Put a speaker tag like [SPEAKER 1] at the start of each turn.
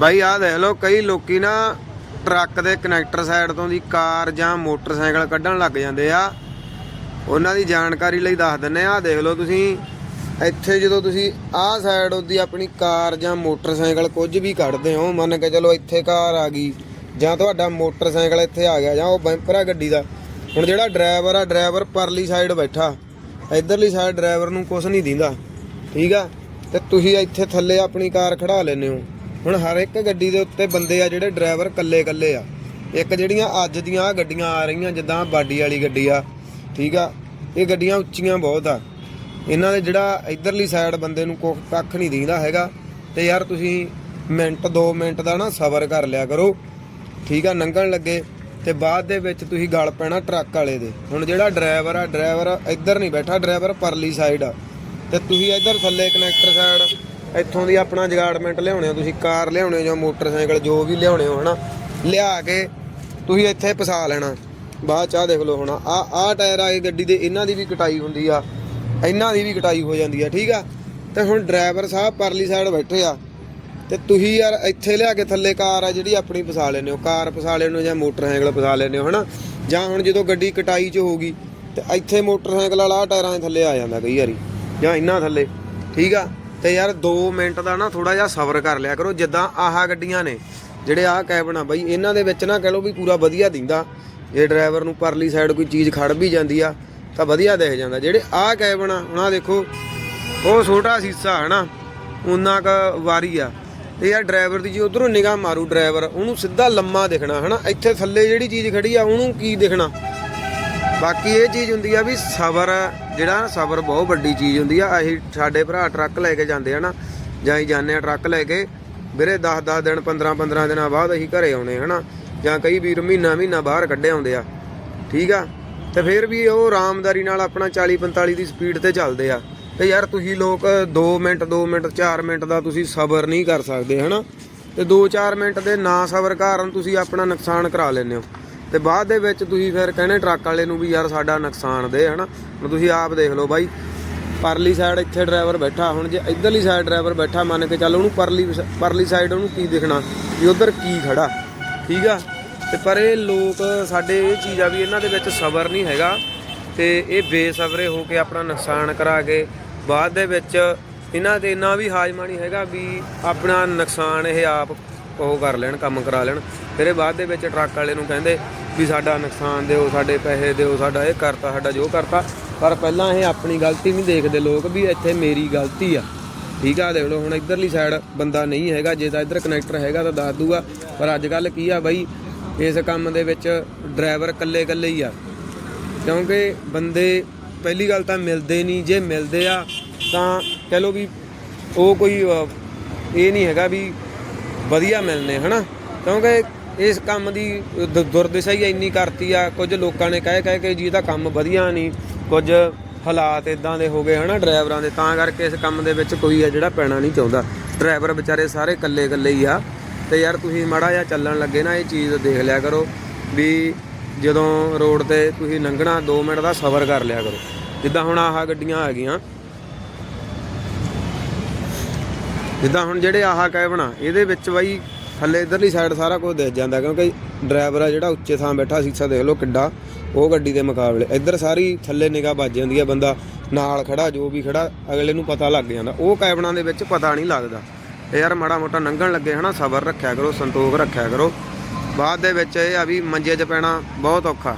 [SPEAKER 1] ਬਾਈ ਆਹ ਦੇਖ ਲਓ, ਕਈ ਲੋਕੀ ਨਾ ਟਰੱਕ ਦੇ ਕਨੈਕਟਰ ਸਾਈਡ ਤੋਂ ਦੀ ਕਾਰ ਜਾਂ ਮੋਟਰਸਾਈਕਲ ਕੱਢਣ ਲੱਗ ਜਾਂਦੇ ਆ। ਉਹਨਾਂ ਦੀ ਜਾਣਕਾਰੀ ਲਈ ਦੱਸ ਦਿੰਨੇ ਆ। ਆਹ ਦੇਖ ਲਓ ਤੁਸੀਂ, ਇੱਥੇ ਜਦੋਂ ਤੁਸੀਂ ਆਹ ਸਾਈਡ ਉਹਦੀ ਆਪਣੀ ਕਾਰ ਜਾਂ ਮੋਟਰਸਾਈਕਲ ਕੁਝ ਵੀ ਕੱਢਦੇ ਹੋ, ਮੰਨ ਕੇ ਚਲੋ ਇੱਥੇ ਕਾਰ ਆ ਗਈ, ਜਾਂ ਤੁਹਾਡਾ ਮੋਟਰਸਾਈਕਲ ਇੱਥੇ ਆ ਗਿਆ, ਜਾਂ ਉਹ ਬੈਂਪਰ ਆ ਗੱਡੀ ਦਾ, ਹੁਣ ਜਿਹੜਾ ਡਰਾਈਵਰ ਆ, ਡਰਾਈਵਰ ਪਰਲੀ ਸਾਈਡ ਬੈਠਾ, ਇਧਰਲੀ ਸਾਈਡ ਡਰਾਈਵਰ ਨੂੰ ਕੁਝ ਨਹੀਂ ਦਿੰਦਾ, ਠੀਕ ਆ? ਤੇ ਤੁਸੀਂ ਇੱਥੇ ਥੱਲੇ ਆਪਣੀ ਕਾਰ ਖੜਾ ਲੈਨੇ ਹੋ। ਹੁਣ ਹਰ ਇੱਕ ਗੱਡੀ ਦੇ ਉੱਤੇ ਬੰਦੇ ਆ ਜਿਹੜੇ ਡਰਾਈਵਰ ਕੱਲੇ ਕੱਲੇ ਆ। ਇੱਕ ਜਿਹੜੀਆਂ ਅੱਜ ਦੀਆਂ ਆਹ ਗੱਡੀਆਂ ਆ ਰਹੀਆਂ, ਜਿੱਦਾਂ ਬਾਡੀ ਵਾਲੀ ਗੱਡੀ ਆ, ਠੀਕ ਆ? ਇਹ ਗੱਡੀਆਂ ਉੱਚੀਆਂ ਬਹੁਤ ਆ। ਇਹਨਾਂ ਦੇ ਜਿਹੜਾ ਇਧਰਲੀ ਸਾਈਡ ਬੰਦੇ ਨੂੰ ਕੁੱਖ- ਕੱਖ ਨਹੀਂ ਦਿੰਦਾ ਹੈਗਾ। ਤੇ ਯਾਰ ਤੁਸੀਂ ਮਿੰਟ 2 ਮਿੰਟ ਦਾ ਨਾ ਸਬਰ ਕਰ ਲਿਆ ਕਰੋ। ਠੀਕ ਆ? ਲੰਘਣ ਲੱਗੇ। ਤੇ ਬਾਅਦ ਦੇ ਵਿੱਚ ਤੁਸੀਂ ਗਲ ਪੈਣਾ ਟਰੱਕ ਵਾਲੇ ਦੇ। ਹੁਣ ਜਿਹੜਾ ਡਰਾਈਵਰ ਆ, ਡਰਾਈਵਰ ਇੱਧਰ ਨਹੀਂ ਬੈਠਾ, ਡਰਾਈਵਰ ਪਰਲੀ ਸਾਈਡ ਆ। ਤੇ ਤੁਸੀਂ ਇੱਧਰ ਥੱਲੇ ਕਨੈਕਟਰ ਸਾਈਡ ਇੱਥੋਂ ਦੀ ਆਪਣਾ ਜਗਾੜਮੈਂਟ ਲਿਆਉਣੇ ਹੋ ਤੁਸੀਂ, ਕਾਰ ਲਿਆਉਣੇ ਹੋ ਜਾਂ ਮੋਟਰਸਾਈਕਲ, ਜੋ ਵੀ ਲਿਆਉਣੇ ਹੋ, ਹਨਾ? ਲਿਆ ਕੇ ਤੁਸੀਂ ਇੱਥੇ ਫਸਾ ਲੈਣਾ। ਬਾਅਦ ਚ ਆਹ ਦੇਖ ਲਓ ਹੁਣ ਆ ਆ ਟਾਇਰ ਆ, ਇਹ ਗੱਡੀ ਦੇ ਇਹਨਾਂ ਦੀ ਵੀ ਕਟਾਈ ਹੁੰਦੀ ਆ। ਇਹਨਾਂ ਦੀ ਵੀ ਕਟਾਈ ਹੋ ਜਾਂਦੀ ਆ, ਠੀਕ ਆ? ਤੇ ਹੁਣ ਡਰਾਈਵਰ ਸਾਹਿਬ ਪਰਲੀ ਸਾਈਡ ਬੈਠੇ ਆ। ਤੇ ਤੁਸੀਂ ਯਾਰ ਇੱਥੇ ਲਿਆ ਕੇ ਥੱਲੇ ਕਾਰ ਆ ਜਿਹੜੀ ਆਪਣੀ ਫਸਾ ਲੈਂਦੇ ਹੋ। ਕਾਰ ਫਸਾ ਲੈਂਦੇ ਹੋ ਜਾਂ ਮੋਟਰਸਾਈਕਲ ਫਸਾ ਲੈਂਦੇ ਹੋ, ਹਨਾ? ਜਾਂ ਹੁਣ ਜਦੋਂ ਗੱਡੀ ਕਟਾਈ 'ਚ ਹੋਊਗੀ ਤੇ ਇੱਥੇ ਮੋਟਰਸਾਈਕਲ ਵਾਲਾ ਆਹ ਟਾਇਰਾਂ ਦੇ ਥੱਲੇ ਆ ਜਾਂਦਾ ਕਈ ਵਾਰੀ, ਜਾਂ ਇੰਨਾ ਥੱਲੇ, ਠੀਕ ਆ? ਤੇ ਯਾਰ 2 ਮਿੰਟ ਦਾ ਨਾ ਥੋੜਾ ਜਿਹਾ ਸਬਰ ਕਰ ਲਿਆ ਕਰੋ, ਜਿੱਦਾਂ ਆਹ ਗੱਡੀਆਂ ਨੇ, ਜਿਹੜੇ ਆਹ ਕੈਬਨ ਆ ਬਾਈ, ਇਹਨਾਂ ਦੇ ਵਿੱਚ ਨਾ ਕਹ ਲਓ ਵੀ ਪੂਰਾ ਵਧੀਆ ਦਿੰਦਾ। ਜੇ ਡਰਾਈਵਰ ਨੂੰ ਪਰਲੀ ਸਾਈਡ ਕੋਈ ਚੀਜ਼ ਖੜ ਵੀ ਜਾਂਦੀ ਆ, ਤਾਂ ਵਧੀਆ ਦਿਖ ਜਾਂਦਾ। ਜਿਹੜੇ ਆਹ ਕੈਬਨ ਆ ਉਹਨਾਂ ਦੇਖੋ, ਉਹ ਛੋਟਾ ਸੀਸਾ ਹੈ ਨਾ ਉਹਨਾਂ ਕ ਵਾਰੀ ਆ। ਤੇ ਯਾਰ ਡਰਾਈਵਰ ਦੀ ਜੀ ਉਧਰੋਂ ਨਿਗਾਹ ਮਾਰੂ ਡਰਾਈਵਰ ਉਹਨੂੰ ਸਿੱਧਾ ਲੰਮਾ ਦਿਖਣਾ ਹਨਾ, ਇੱਥੇ ਥੱਲੇ ਜਿਹੜੀ ਚੀਜ਼ ਖੜੀ ਆ, ਉਹਨੂੰ ਕੀ ਦਿਖਣਾ? ਬਾਕੀ ਇਹ ਚੀਜ਼ ਹੁੰਦੀ ਆ ਵੀ ਸਬਰ, ਜਿਹੜਾ ਨਾ ਸਬਰ ਬਹੁਤ ਵੱਡੀ ਚੀਜ਼ ਹੁੰਦੀ ਆ। ਅਸੀਂ ਸਾਡੇ ਭਰਾ ਟਰੱਕ ਲੈ ਕੇ ਜਾਂਦੇ ਆ ਨਾ, ਜਾਂ ਅਸੀਂ ਜਾਂਦੇ ਆ ਟਰੱਕ ਲੈ ਕੇ, ਵੀਰੇ 10 10 ਦਿਨ 15 15 ਦਿਨਾਂ ਬਾਅਦ ਅਸੀਂ ਘਰੇ ਆਉਣੇ ਹਨਾ? ਜਾਂ ਕਈ ਵੀਰ ਮਹੀਨਾ ਮਹੀਨਾ ਬਾਹਰ ਕੱਢੇ ਆਉਂਦੇ ਆ, ਠੀਕ ਆ? ਤੇ ਫਿਰ ਵੀ ਉਹ ਆਰਾਮਦਾਰੀ ਨਾਲ ਆਪਣਾ 40 45 ਦੀ ਸਪੀਡ ਤੇ ਚੱਲਦੇ ਆ। ਤੇ ਯਾਰ ਤੁਸੀਂ ਲੋਕ 2 ਮਿੰਟ 2 ਮਿੰਟ 4 ਮਿੰਟ ਦਾ ਤੁਸੀਂ ਸਬਰ ਨਹੀਂ ਕਰ ਸਕਦੇ, ਹਨਾ? ਤੇ 2-4 ਮਿੰਟ ਦੇ ਨਾ ਸਬਰ ਕਾਰਨ ਤੁਸੀਂ ਆਪਣਾ ਨੁਕਸਾਨ ਕਰਾ ਲੈਂਦੇ ਹੋ। ਤੇ ਬਾਅਦ ਦੇ ਵਿੱਚ ਤੁਸੀਂ ਫਿਰ ਕਹਿੰਦੇ ਟਰੱਕ ਵਾਲੇ ਨੂੰ ਵੀ ਯਾਰ ਸਾਡਾ ਨੁਕਸਾਨ ਦੇ, ਹਨਾ? ਹੁਣ ਤੁਸੀਂ ਆਪ ਦੇਖ ਲਓ ਬਾਈ, ਪਰਲੀ ਸਾਈਡ ਇੱਥੇ ਡਰਾਈਵਰ ਬੈਠਾ, ਹੁਣ ਜੇ ਇਧਰਲੀ ਸਾਈਡ ਡਰਾਈਵਰ ਬੈਠਾ, ਮੰਨ ਕੇ ਚੱਲ ਉਹਨੂੰ ਪਰਲੀ ਪਰਲੀ ਸਾਈਡ ਉਹਨੂੰ ਕੀ ਦਿਖਣਾ? ਵੀ ਉਧਰ ਕੀ ਖੜਾ, ਠੀਕ ਆ? ਤੇ ਪਰ ਇਹ ਲੋਕ, ਸਾਡੇ ਇਹ ਚੀਜ਼ ਆ ਵੀ ਇਹਨਾਂ ਦੇ ਵਿੱਚ ਸਬਰ ਨਹੀਂ ਹੈਗਾ, ਤੇ ਇਹ ਬੇਸਬਰੇ ਹੋ ਕੇ ਆਪਣਾ ਨੁਕਸਾਨ ਕਰਾ ਕੇ ਬਾਅਦ ਦੇ ਵਿੱਚ ਇਹਨਾਂ ਤੇ ਇੰਨਾ ਵੀ ਹਾਜ਼ਮਾ ਨਹੀਂ ਹੈਗਾ ਵੀ ਆਪਣਾ ਨੁਕਸਾਨ ਇਹ ਆਪ ਉਹ ਕਰ ਲੈਣ, ਕੰਮ ਕਰਾ ਲੈਣ। ਫਿਰ ਇਹ ਬਾਅਦ ਦੇ ਵਿੱਚ ਟਰੱਕ ਵਾਲੇ ਨੂੰ ਕਹਿੰਦੇ ਵੀ ਸਾਡਾ ਨੁਕਸਾਨ ਦਿਓ, ਸਾਡੇ ਪੈਸੇ ਦਿਓ, ਸਾਡਾ ਇਹ ਕਰਤਾ, ਸਾਡਾ ਜੋ ਕਰਤਾ। ਪਰ ਪਹਿਲਾਂ ਇਹ ਆਪਣੀ ਗਲਤੀ ਨਹੀਂ ਦੇਖਦੇ ਲੋਕ ਵੀ ਇੱਥੇ ਮੇਰੀ ਗਲਤੀ ਆ। ਠੀਕ ਆ, ਦੇਖ ਲਓ, ਹੁਣ ਇਧਰਲੀ ਸਾਈਡ ਬੰਦਾ ਨਹੀਂ ਹੈਗਾ, ਜੇ ਤਾਂ ਇਧਰ ਕਨੈਕਟਰ ਹੈਗਾ ਤਾਂ ਦੱਸ ਦੂਗਾ। ਪਰ ਅੱਜ ਕੱਲ ਕੀ ਆ ਬਾਈ, ਇਸ ਕੰਮ ਦੇ ਵਿੱਚ ਡਰਾਈਵਰ ਇਕੱਲੇ ਇਕੱਲੇ ਹੀ ਆ। ਕਿਉਂਕਿ ਬੰਦੇ, ਪਹਿਲੀ ਗੱਲ ਤਾਂ ਮਿਲਦੇ ਨਹੀਂ, ਜੇ ਮਿਲਦੇ ਆ ਤਾਂ ਕਹ ਲਓ ਵੀ ਉਹ ਕੋਈ ਇਹ ਨਹੀਂ ਹੈਗਾ ਵੀ ਵਧੀਆ ਮਿਲਨੇ, ਹਨਾ? ਕਿਉਂਕਿ ਇਸ ਕੰਮ ਦੀ ਦ- ਦੁਰਦਸ਼ਾ ਹੀ ਇੰਨੀ ਕਰਤੀ ਆ, ਕੁਝ ਲੋਕਾਂ ਨੇ ਕਹਿ ਕਹਿ ਕੇ ਜੀ ਇਹਦਾ ਕੰਮ ਵਧੀਆ ਨਹੀਂ ਕੁਝ ਹਾਲਾਤ ਇਦਾਂ ਦੇ ਹੋ ਗਏ, ਹਨਾ, ਡਰਾਈਵਰਾਂ ਦੇ, ਤਾਂ ਕਰਕੇ ਇਸ ਕੰਮ ਦੇ ਵਿੱਚ ਕੋਈ ਆ ਜਿਹੜਾ ਪੈਣਾ ਨਹੀਂ ਚਾਹੁੰਦਾ। ਡਰਾਈਵਰ ਵਿਚਾਰੇ ਸਾਰੇ ਇਕੱਲੇ ਇਕੱਲੇ ਹੀ ਆ, ਤੇ ਯਾਰ ਤੁਸੀਂ ਮਾੜਾ ਜਿਹਾ ਚੱਲਣ ਲੱਗੇ ਨਾ, ਇਹ ਚੀਜ਼ ਦੇਖ ਲਿਆ ਕਰੋ ਵੀ ਜਦੋਂ ਰੋਡ ਤੇ ਤੁਸੀਂ ਲੰਘਣਾ 2 ਮਿੰਟ ਦਾ ਸਬਰ ਕਰ ਲਿਆ ਕਰੋ। ਜਿੱਦਾਂ ਹੁਣ ਆਹ ਗੱਡੀਆਂ ਆ ਗਈਆਂ ਜਿੱਦਾਂ ਹੁਣ ਜਿਹੜੇ ਆਹ ਆ ਇਹਦੇ ਵਿੱਚ ਬਾਈ ਥੱਲੇ ਇਧਰਲੀ ਸਾਈਡ ਸਾਰਾ ਕੁਝ ਦਿਖ ਜਾਂਦਾ, ਕਿਉਂਕਿ ਡਰਾਈਵਰ ਆ ਜਿਹੜਾ ਉੱਚੇ ਥਾਂ ਬੈਠਾ ਸੀਸਾ ਦੇਖ ਲਓ ਕਿੱਡਾ, ਉਹ ਗੱਡੀ ਦੇ ਮੁਕਾਬਲੇ। ਇੱਧਰ ਸਾਰੀ ਥੱਲੇ ਨਿਗਾਹ ਵੱਜ ਜਾਂਦੀ ਆ, ਬੰਦਾ ਨਾਲ ਖੜਾ, ਜੋ ਵੀ ਖੜਾ, ਅਗਲੇ ਨੂੰ ਪਤਾ ਲੱਗ ਜਾਂਦਾ। ਉਹ ਕੈਬਨਾਂ ਦੇ ਵਿੱਚ ਪਤਾ ਨਹੀਂ ਲੱਗਦਾ। ਇਹ ਯਾਰ ਮਾੜਾ ਮੋਟਾ ਲੰਘਣ ਲੱਗੇ ਹਨਾ, ਸਬਰ ਰੱਖਿਆ ਕਰੋ, ਸੰਤੋਖ ਰੱਖਿਆ ਕਰੋ। ਬਾਅਦ ਦੇ ਵਿੱਚ ਇਹ ਆ ਵੀ ਮੰਜੇ 'ਚ ਪੈਣਾ ਬਹੁਤ ਔਖਾ।